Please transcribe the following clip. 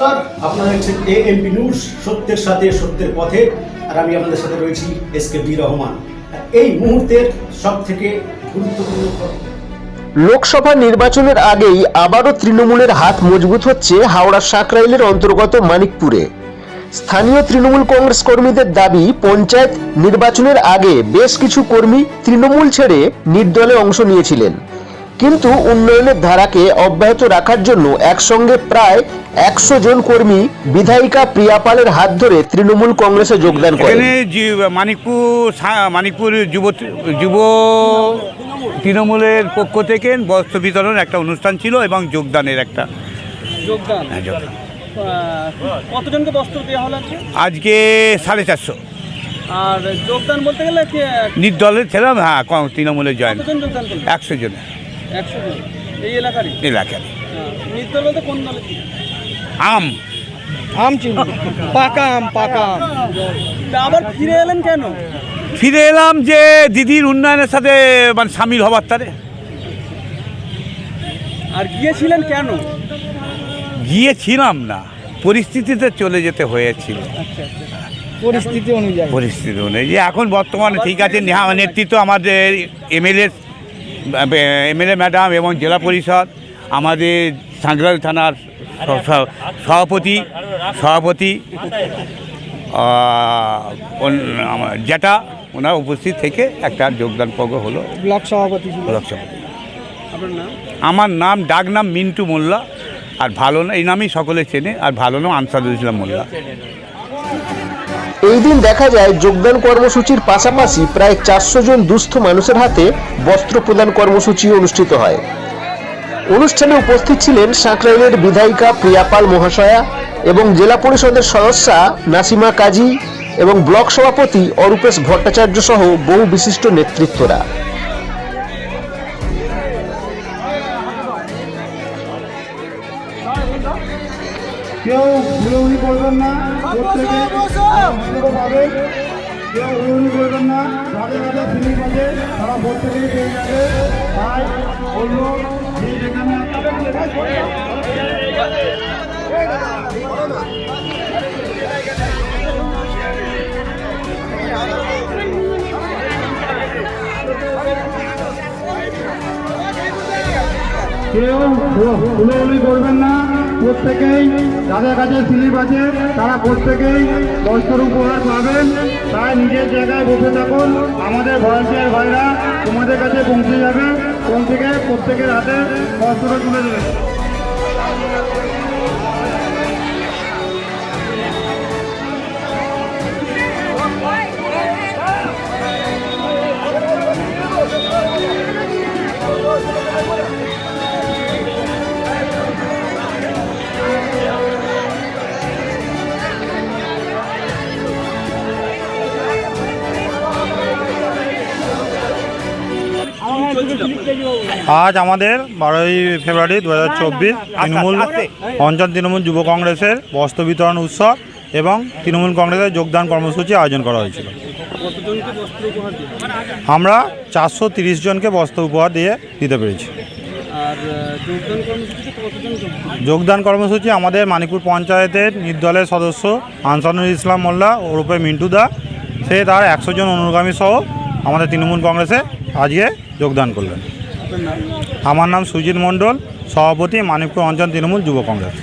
আপনারা AMP news সত্যের সাথে সত্যের পথে, আর আমি আপনাদের সাথে রয়েছি এস কে রহমান। এই মুহূর্তের সব থেকে গুরুত্বপূর্ণ লোকসভা নির্বাচনের আগেই আবারও তৃণমূলের হাত মজবুত হচ্ছে হাওড়া সাকরাইলের অন্তর্গত মানিকপুরে। স্থানীয় তৃণমূল কংগ্রেস কর্মীদের দাবি, পঞ্চায়েত নির্বাচনের আগে বেশ কিছু কর্মী তৃণমূল ছেড়ে নির্দলে অংশ নিয়েছিলেন। কিন্তু উন্নয়নের ধারাকে অব্যাহত রাখার জন্য একসঙ্গে প্রায় একশো জন কর্মী বিধায়িকা প্রিয়া পালের হাত ধরে তৃণমূল কংগ্রেসে যোগদান করেন। মানিকপুর মানিকপুর যুব যুব তৃণমূলের পক্ষ থেকে বস্ত্র বিতরণ একটা অনুষ্ঠান ছিল এবং যোগদানের একটা। যোগদান? হ্যাঁ, কতজনকে বস্ত্র দেওয়া হলো আজকে? সাড়ে চারশো। আর যোগদান বলতে গেলে নির্দলের ছিলাম হ্যাঁ তৃণমূলের জয়েন একশো জন। একশো জন। এই এলাকারই? এলাকার হ্যাঁ, নির্দল বলতে কোন দলে আম। আম চিনি। পাকা আম পাকা আম। আবার ফিরে এলেন কেন? ফিরে এলাম যে দিদির উন্নয়নের সাথে মানে সামিল হবার তারে। আর গিয়েছিলেন কেন? গিয়েছিলাম না। পরিস্থিতিতে চলে যেতে হয়েছিল। আচ্ছা আচ্ছা। পরিস্থিতি অনুযায়ী। পরিস্থিতি অনুযায়ী। এখন বর্তমানে ঠিক আছে নেহা- নেতৃত্ব আমাদের এমএলএ এমএলএ ম্যাডাম এবং জেলা পরিষদ আমাদের সাঁকরাইল থানার সভাপতি সভাপতি যেটা ওনার উপস্থিত থেকে একটা যোগদান পর্ব হলো। ব্লক সভাপতি আপনার নাম? আমার নাম ডাক নাম মিন্টু মোল্লা আর ভালো না এই নামই সকলে চেনে আর ভালো নাম আনসারুল ইসলাম মোল্লা। এই দিন দেখা যায় যোগদান কর্মসূচির পাশাপাশি প্রায় চারশো জন দুস্থ মানুষের হাতে বস্ত্র প্রদান কর্মসূচি অনুষ্ঠিত হয়। অনুষ্ঠানে উপস্থিত ছিলেন সাঁকরাইলের বিধায়িকা প্রিয়াপাল মহাশয়া এবং জেলা পরিষদের সদস্যা নাসিমা কাজী এবং ব্লক সভাপতি অরূপেশ ভট্টাচার্য সহ বহু বিশিষ্ট নেতৃত্বরা। কেউ হুড়োহুড়ি করবেন না প্রত্যেকে পাবেন কেউ হুড়োহুড়ি করবেন না যাদের যাদের ফিলিং আছে তারা প্রত্যেকেই পেয়ে যাবে তাই বলব যে যেখানে কেউ হুড়োহুড়ি করবেন না প্রত্যেকেই যাদের কাছে স্লিপ আছে, তারা প্রত্যেকেই বস্ত্র উপহার পাবেন। তাই নিজের জায়গায় বসে থাকুন। আমাদের ভলান্টিয়ার ভাইরা তোমাদের কাছে পৌঁছে যাবে। পৌঁছে থেকে প্রত্যেকের হাতে বস্ত্র তুলে দেবে। আজ আমাদের বারোই ফেব্রুয়ারি দু হাজার চব্বিশ তৃণমূল অঞ্চল তৃণমূল যুব কংগ্রেসের বস্ত্র বিতরণ উৎসব এবং তৃণমূল কংগ্রেসের যোগদান কর্মসূচি আয়োজন করা হয়েছিল। আমরা চারশো তিরিশ জনকে বস্ত্র উপহার দিয়ে দিতে পেরেছি? যোগদান কর্মসূচি আমাদের মানিকপুর পঞ্চায়েতের নির্দলের সদস্য আনসানুল ইসলাম মোল্লা ওরূপে মিন্টু দা। সে তার একশো জন অনুগামী সহ আমাদের তৃণমূল কংগ্রেসে আজকে যোগদান করলেন। আমার নাম সুজিত মণ্ডল সভাপতি মানিকপুর অঞ্চল তৃণমূল যুব কংগ্রেস।